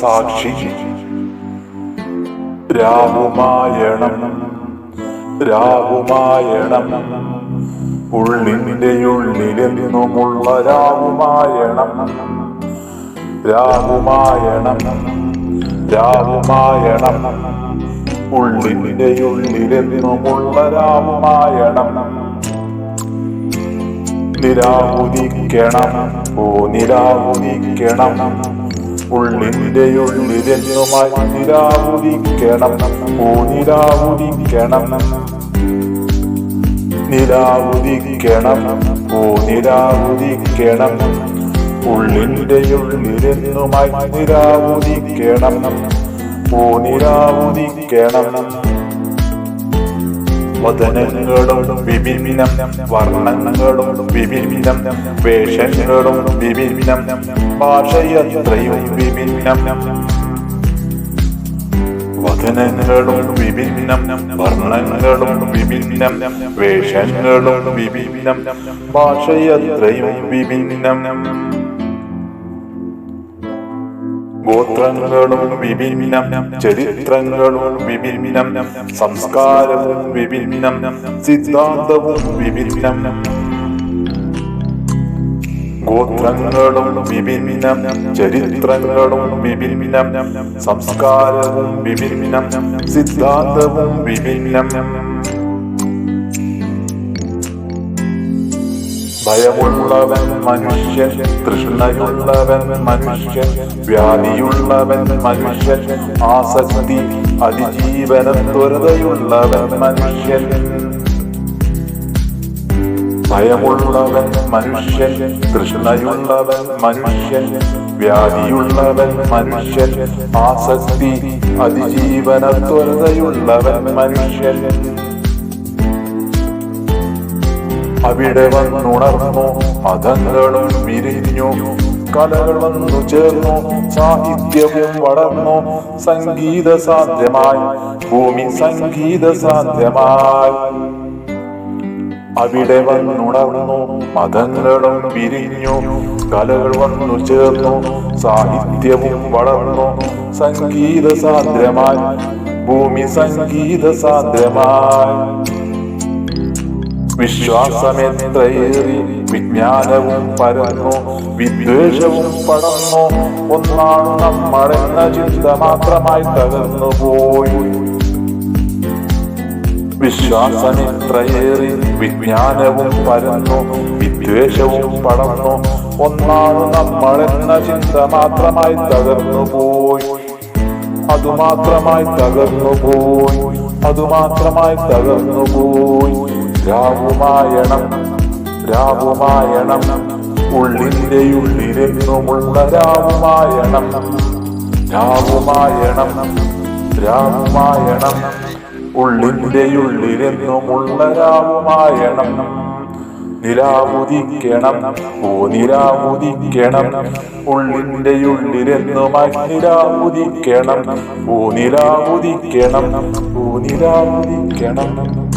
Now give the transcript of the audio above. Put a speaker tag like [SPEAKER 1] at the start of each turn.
[SPEAKER 1] സാക്ഷി രാവുമായണം രാവുമായണം. ഉള്ളിന്റെ ഉള്ളിലെന്നുമുള്ള രാവുമായണം. രാവുമായണം രാവുമായണം. ഉള്ളിന്റെ ഉള്ളിലെന്നുമുള്ള രാവുമായണം. നിരാവുദിക്കണം. ഓ നിരാവുദിക്കണം. ഉള്ളിന്റെ ഉള്ളിലെന്നുമായി നിരാവുദിക്കണം. ഓ നിരാവുദിക്കണം. നിരാവുദിക്കണം. ഓ നിരാവുദിക്കണം. ഉള്ളിന്റെ ഉള്ളിലെന്നുമായി നിരാവുദിക്കണം. ഓ നിരാവുദിക്കണം. വദനങ്ങളും വിഭിന്നം വർണങ്ങളും വിഭിന്നം വേഷങ്ങളും വിഭിന്നം ഭാഷയത്രയും വിഭിന്നം വദനങ്ങളും വിഭിന്നം വർണങ്ങളും വിഭിന്നം വേഷങ്ങളും വിഭിന്നം ഭാഷയത്രയും വിഭിന്നം ഗോത്രങ്ങളും വിഭിന്നം ചരിത്രങ്ങളും വിഭിന്നം സംസ്കാരവും വിഭിന്നം സിദ്ധാന്തവും വിഭിന്നം. ഗോത്രങ്ങളും വിഭിന്നം ചരിത്രങ്ങളും വിഭിന്നം സംസ്കാരവും വിഭിന്നം സിദ്ധാന്തവും വിഭിന്നം. ഭയമുള്ളവൻ മനുഷ്യൻ തൃഷ്ണയുള്ളവൻ മനുഷ്യൻ വ്യാധിയുള്ളവൻ മനുഷ്യൻ ആസക്തി അതിജീവന ത്വരതയുള്ളവൻ മനുഷ്യൻ. ഭയമുള്ളവൻ മനുഷ്യൻ തൃഷ്ണയുള്ളവൻ മനുഷ്യൻ വ്യാധിയുള്ളവൻ മനുഷ്യൻ ആസക്തി അതിജീവന ത്വരതയുള്ളവൻ മനുഷ്യൻ. അവിടെ വന്നുണർന്നു. മതങ്ങളും വിരിഞ്ഞു. കലകൾ വന്നു ചേർന്നു. സാഹിത്യവും വളർന്നു. സംഗീത സാധ്യമായി. ഭൂമി സംഗീത സാധ്യമായി. അവിടെ വന്നുണർന്നു. മതങ്ങളും വിരിഞ്ഞു. കലകൾ വന്നു ചേർന്നു. സാഹിത്യവും വളർന്നു. സംഗീത സാധ്യമായി. ഭൂമി സംഗീത സാധ്യമായി. വിശ്വാസമെത്രയേറി വിജ്ഞാനവും പരന്നു വിദ്വേഷവും പടർന്നു ഒന്നാണ് നമ്മളെന്ന ചിന്ത മാത്രമായി തകർന്നു പോയി. വിശ്വാസമെത്രയേറി വിജ്ഞാനവും പരന്നു വിദ്വേഷവും പടർന്നു ഒന്നാണ് നമ്മളെന്ന ചിന്ത മാത്രമായി തകർന്നു പോയി. അതുമാത്രമായി തകർന്നു പോയി അതുമാത്രമായി തകർന്നു പോയി. രാവുമായണം രാവുമായണം. ഉള്ളിന്റെ ഉള്ളിലെന്നുമുള്ള രാവുമായണം. രാവുമായണം രാവുമായണം. ഉള്ളിന്റെ ഉള്ളിലെന്നുമുള്ള രാവുമായണം. നിലാവുദിക്കണം ഓ നിലാവുദിക്കണം ഉള്ളിന്റെ ഉള്ളിലെന്നും നിലാവുദിക്കണം ഓ നിലാവുദിക്കണം ഓ നിലാവുദിക്കണം